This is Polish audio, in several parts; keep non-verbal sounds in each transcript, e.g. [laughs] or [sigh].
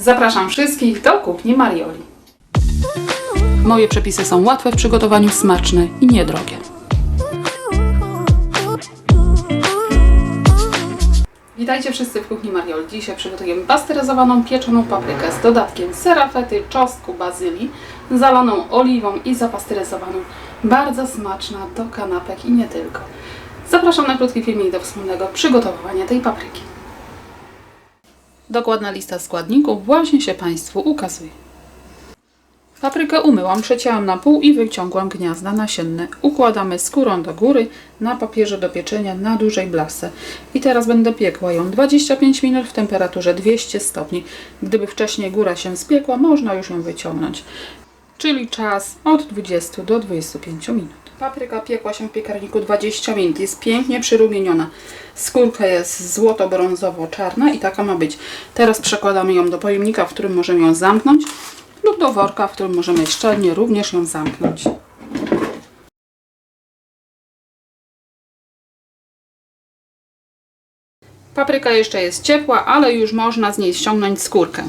Zapraszam wszystkich do kuchni Marioli. Moje przepisy są łatwe w przygotowaniu, smaczne i niedrogie. Witajcie wszyscy w kuchni Marioli. Dzisiaj przygotujemy pasteryzowaną pieczoną paprykę z dodatkiem sera fety, czosnku, bazylii, zalaną oliwą i zapasteryzowaną. Bardzo smaczna do kanapek i nie tylko. Zapraszam na krótki filmik do wspólnego przygotowania tej papryki. Dokładna lista składników właśnie się Państwu ukazuje. Paprykę umyłam, przecięłam na pół i wyciągłam gniazda nasienne. Układamy skórą do góry na papierze do pieczenia na dużej blasce. I teraz będę piekła ją 25 minut w temperaturze 200 stopni. Gdyby wcześniej góra się spiekła, można już ją wyciągnąć. Czyli czas od 20 do 25 minut. Papryka piekła się w piekarniku 20 minut. Jest pięknie przyrumieniona. Skórka jest złoto-brązowo-czarna i taka ma być. Teraz przekładamy ją do pojemnika, w którym możemy ją zamknąć lub do worka, w którym możemy szczelnie również ją zamknąć. Papryka jeszcze jest ciepła, ale już można z niej ściągnąć skórkę.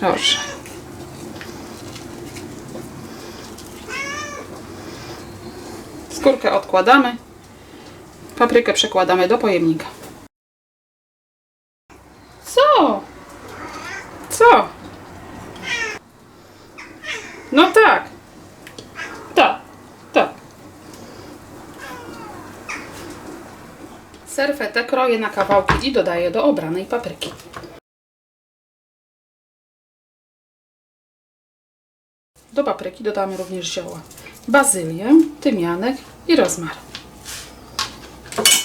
Proszę. Skórkę odkładamy. Paprykę przekładamy do pojemnika. Co? Co? No tak. Tak. Tak. Serwetę kroję na kawałki i dodaję do obranej papryki. Do papryki dodamy również zioła. Bazylię, tymianek i rozmaryn.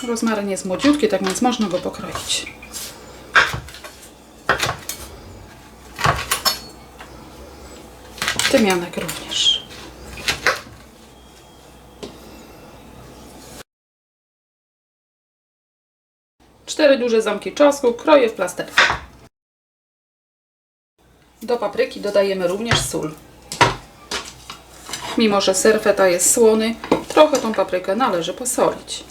Rozmaryn jest młodziutki, tak więc można go pokroić. Tymianek również. Cztery duże zamki czosnku kroję w plasterki. Do papryki dodajemy również sól. Mimo, że ser feta jest słony, trochę tą paprykę należy posolić.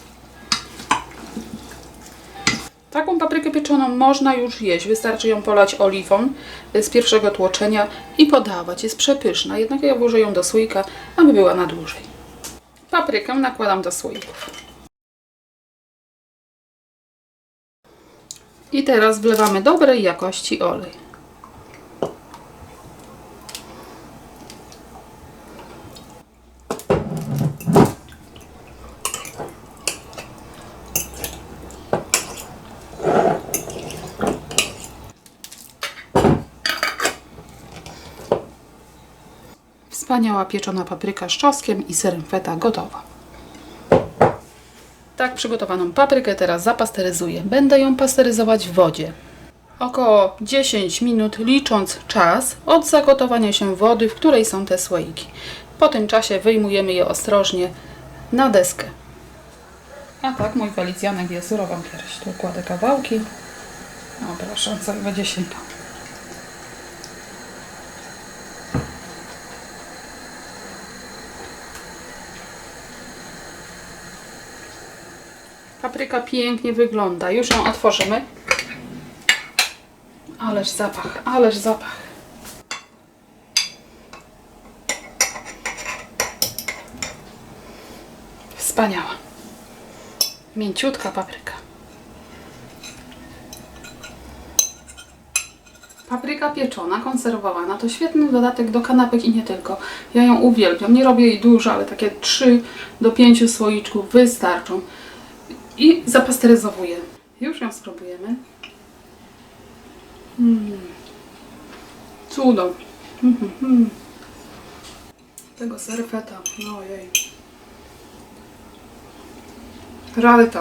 Taką paprykę pieczoną można już jeść. Wystarczy ją polać oliwą z pierwszego tłoczenia i podawać. Jest przepyszna, jednak ja włożę ją do słoika, aby była na dłużej. Paprykę nakładam do słoików. I teraz wlewamy dobrej jakości olej. Wspaniała pieczona papryka z czosnkiem i serem feta gotowa. Tak przygotowaną paprykę teraz zapasteryzuję. Będę ją pasteryzować w wodzie. Około 10 minut licząc czas od zagotowania się wody, w której są te słoiki. Po tym czasie wyjmujemy je ostrożnie na deskę. A tak, mój walicjanek jest surową pierś. Tu kładę kawałki. O proszę, co będzie sięgał. Papryka pięknie wygląda. Już ją otworzymy. Ależ zapach, ależ zapach. Wspaniała. Mięciutka papryka. Papryka pieczona, konserwowana to świetny dodatek do kanapek i nie tylko. Ja ją uwielbiam. Nie robię jej dużo, ale takie 3 do 5 słoiczków wystarczą i zapasteryzowuję. Już ją spróbujemy. Mm. Cudo. [laughs] Tego serfeta. Ojej. Raryta.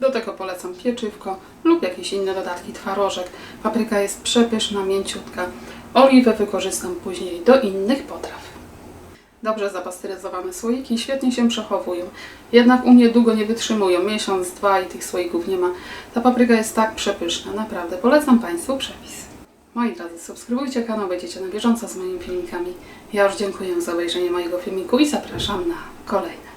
Do tego polecam pieczywko lub jakieś inne dodatki, twarożek. Papryka jest przepyszna, mięciutka. Oliwę wykorzystam później do innych potraw. Dobrze zapasteryzowane słoiki świetnie się przechowują. Jednak u mnie długo nie wytrzymują. Miesiąc, dwa i tych słoików nie ma. Ta papryka jest tak przepyszna. Naprawdę polecam Państwu przepis. Moi drodzy, subskrybujcie kanał, będziecie na bieżąco z moimi filmikami. Ja już dziękuję za obejrzenie mojego filmiku i zapraszam na kolejne.